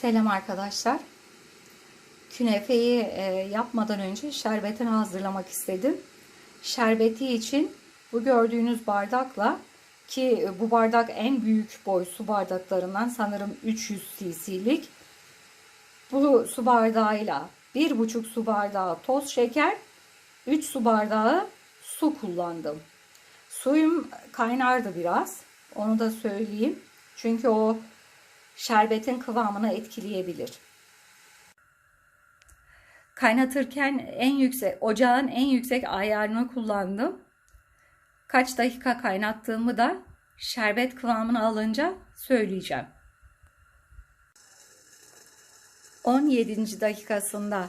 Selam arkadaşlar. Künefeyi e, yapmadan önce şerbetini hazırlamak istedim. Şerbeti için bu gördüğünüz bardakla ki bu bardak en büyük boy su bardaklarından sanırım 300 cc'lik. Bu su bardağıyla 1,5 su bardağı toz şeker, 3 su bardağı su kullandım. Suyum kaynardı biraz. Onu da söyleyeyim. Çünkü o şerbetin kıvamını etkileyebilir. Kaynatırken en yüksek ocağın en yüksek ayarını kullandım. Kaç dakika kaynattığımı da şerbet kıvamını alınca söyleyeceğim. 17. dakikasında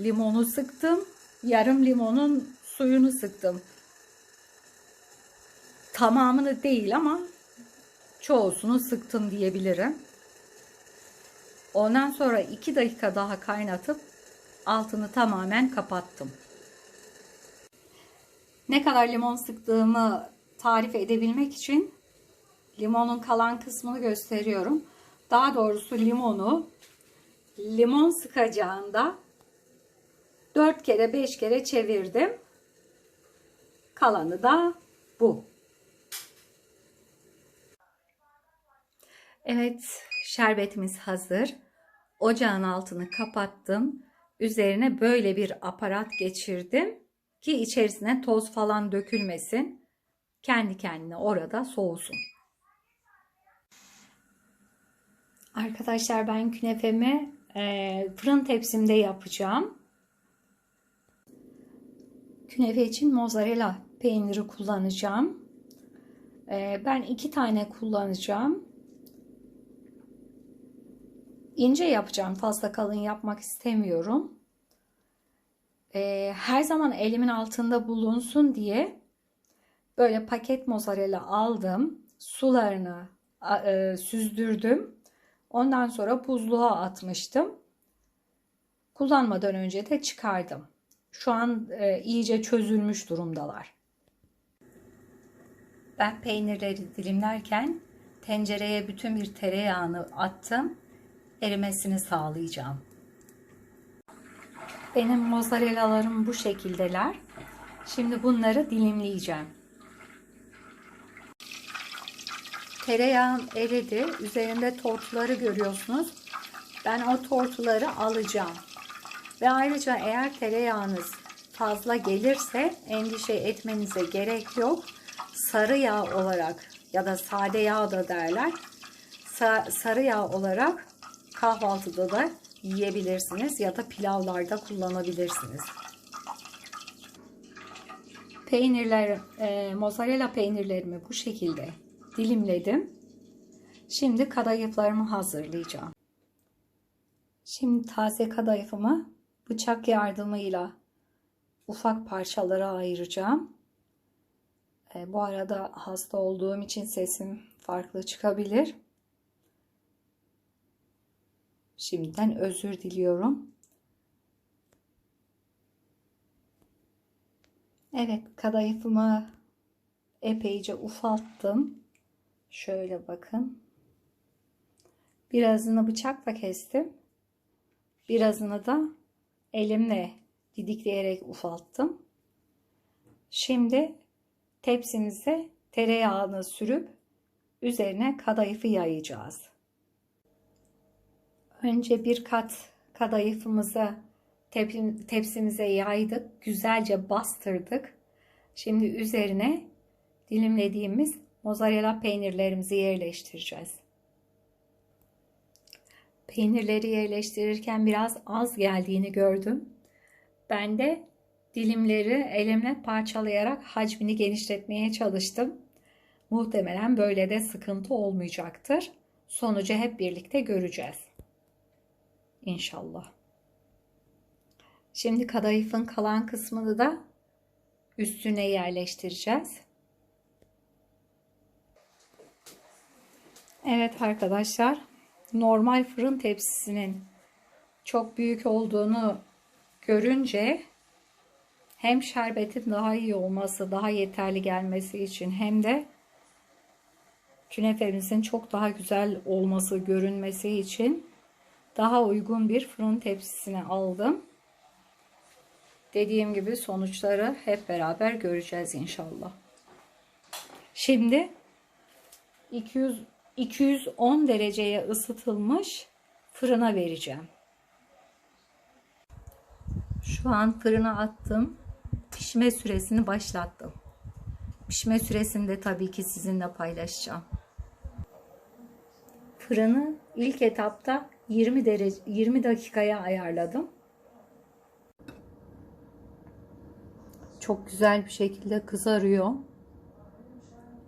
limonu sıktım. Yarım limonun suyunu sıktım. Tamamını değil ama çoğusunu sıktım diyebilirim. Ondan sonra 2 dakika daha kaynatıp altını tamamen kapattım. Ne kadar limon sıktığımı tarif edebilmek için limonun kalan kısmını gösteriyorum. Daha doğrusu limonu limon sıkacağında 4 kere 5 kere çevirdim. Kalanı da bu. Evet, şerbetimiz hazır. Ocağın altını kapattım. Üzerine böyle bir aparat geçirdim ki içerisine toz falan dökülmesin. Kendi kendine orada soğusun. Arkadaşlar ben künefemi e, fırın tepsimde yapacağım. Künefe için mozzarella peyniri kullanacağım. E, ben iki tane kullanacağım. İnce yapacağım. Fazla kalın yapmak istemiyorum. Ee, her zaman elimin altında bulunsun diye böyle paket mozzarella aldım. Sularını e, süzdürdüm. Ondan sonra buzluğa atmıştım. Kullanmadan önce de çıkardım. Şu an e, iyice çözülmüş durumdalar. Ben peynirleri dilimlerken tencereye bütün bir tereyağını attım erimesini sağlayacağım. Benim mozzarellalarım bu şekildeler. Şimdi bunları dilimleyeceğim. Tereyağım eridi. Üzerinde tortuları görüyorsunuz. Ben o tortuları alacağım. Ve ayrıca eğer tereyağınız fazla gelirse endişe etmenize gerek yok. Sarı yağ olarak ya da sade yağ da derler. Sa sarı yağ olarak kahvaltıda da yiyebilirsiniz ya da pilavlarda kullanabilirsiniz. Peynirler, e, mozzarella peynirlerimi bu şekilde dilimledim. Şimdi kadayıflarımı hazırlayacağım. Şimdi taze kadayıfımı bıçak yardımıyla ufak parçalara ayıracağım. E, bu arada hasta olduğum için sesim farklı çıkabilir. Şimdiden özür diliyorum. Evet kadayıfımı epeyce ufalttım. Şöyle bakın. Birazını bıçakla kestim. Birazını da elimle didikleyerek ufalttım. Şimdi tepsimize tereyağını sürüp üzerine kadayıfı yayacağız. Önce bir kat kadayıfımızı tepsimize yaydık. Güzelce bastırdık. Şimdi üzerine dilimlediğimiz mozzarella peynirlerimizi yerleştireceğiz. Peynirleri yerleştirirken biraz az geldiğini gördüm. Ben de dilimleri elimle parçalayarak hacmini genişletmeye çalıştım. Muhtemelen böyle de sıkıntı olmayacaktır. Sonucu hep birlikte göreceğiz. İnşallah. Şimdi kadayıfın kalan kısmını da üstüne yerleştireceğiz. Evet arkadaşlar, normal fırın tepsisinin çok büyük olduğunu görünce hem şerbetin daha iyi olması, daha yeterli gelmesi için hem de künefemizin çok daha güzel olması, görünmesi için daha uygun bir fırın tepsisine aldım. Dediğim gibi sonuçları hep beraber göreceğiz inşallah. Şimdi 200 210 dereceye ısıtılmış fırına vereceğim. Şu an fırına attım. Pişme süresini başlattım. Pişme süresini de tabii ki sizinle paylaşacağım. Fırını ilk etapta 20 derece 20 dakikaya ayarladım. Çok güzel bir şekilde kızarıyor.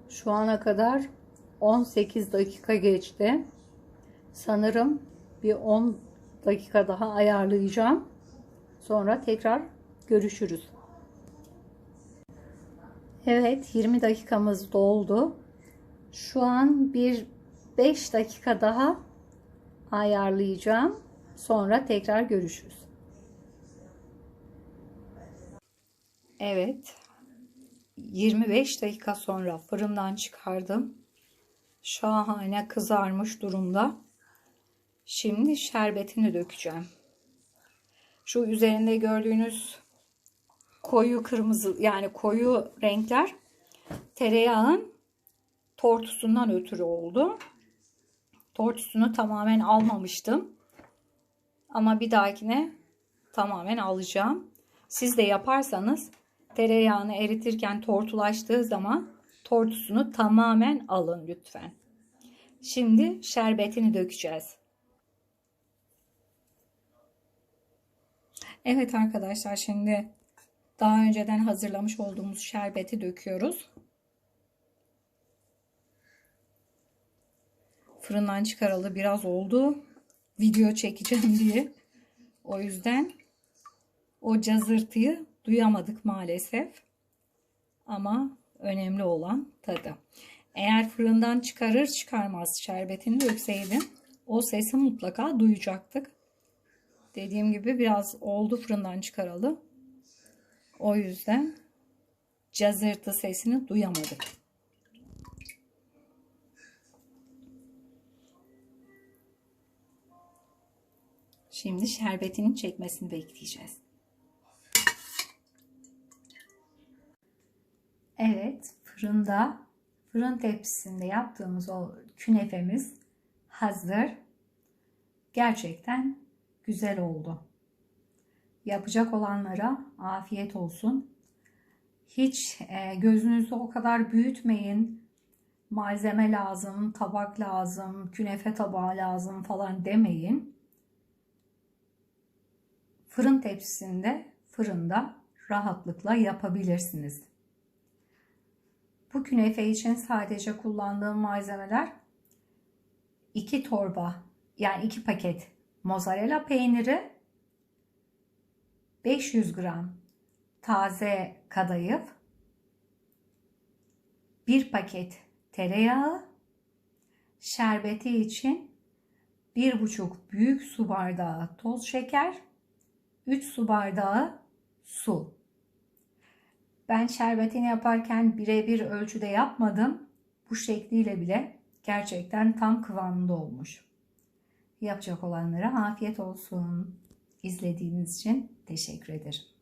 Şu ana kadar 18 dakika geçti. Sanırım bir 10 dakika daha ayarlayacağım. Sonra tekrar görüşürüz. Evet 20 dakikamız doldu. Şu an bir 5 dakika daha ayarlayacağım. Sonra tekrar görüşürüz. Evet. 25 dakika sonra fırından çıkardım. Şahane kızarmış durumda. Şimdi şerbetini dökeceğim. Şu üzerinde gördüğünüz koyu kırmızı yani koyu renkler tereyağın tortusundan ötürü oldu. Tortusunu tamamen almamıştım. Ama bir dahakine tamamen alacağım. Siz de yaparsanız tereyağını eritirken tortulaştığı zaman tortusunu tamamen alın lütfen. Şimdi şerbetini dökeceğiz. Evet arkadaşlar şimdi daha önceden hazırlamış olduğumuz şerbeti döküyoruz. Fırından çıkaralı biraz oldu. Video çekeceğim diye. O yüzden o cazırtıyı duyamadık maalesef. Ama önemli olan tadı. Eğer fırından çıkarır çıkarmaz şerbetini dökseydim o sesi mutlaka duyacaktık. Dediğim gibi biraz oldu fırından çıkaralı. O yüzden cazırtı sesini duyamadık. Şimdi şerbetinin çekmesini bekleyeceğiz. Evet, fırında, fırın tepsisinde yaptığımız o künefemiz hazır. Gerçekten güzel oldu. Yapacak olanlara afiyet olsun. Hiç e, gözünüzü o kadar büyütmeyin. Malzeme lazım, tabak lazım, künefe tabağı lazım falan demeyin. Fırın tepsisinde, fırında rahatlıkla yapabilirsiniz. Bu künefe için sadece kullandığım malzemeler 2 torba yani 2 paket mozzarella peyniri, 500 gram taze kadayıf, 1 paket tereyağı, şerbeti için 1,5 büyük su bardağı toz şeker, 3 su bardağı su. Ben şerbetini yaparken birebir ölçüde yapmadım. Bu şekliyle bile gerçekten tam kıvamında olmuş. Yapacak olanlara afiyet olsun. İzlediğiniz için teşekkür ederim.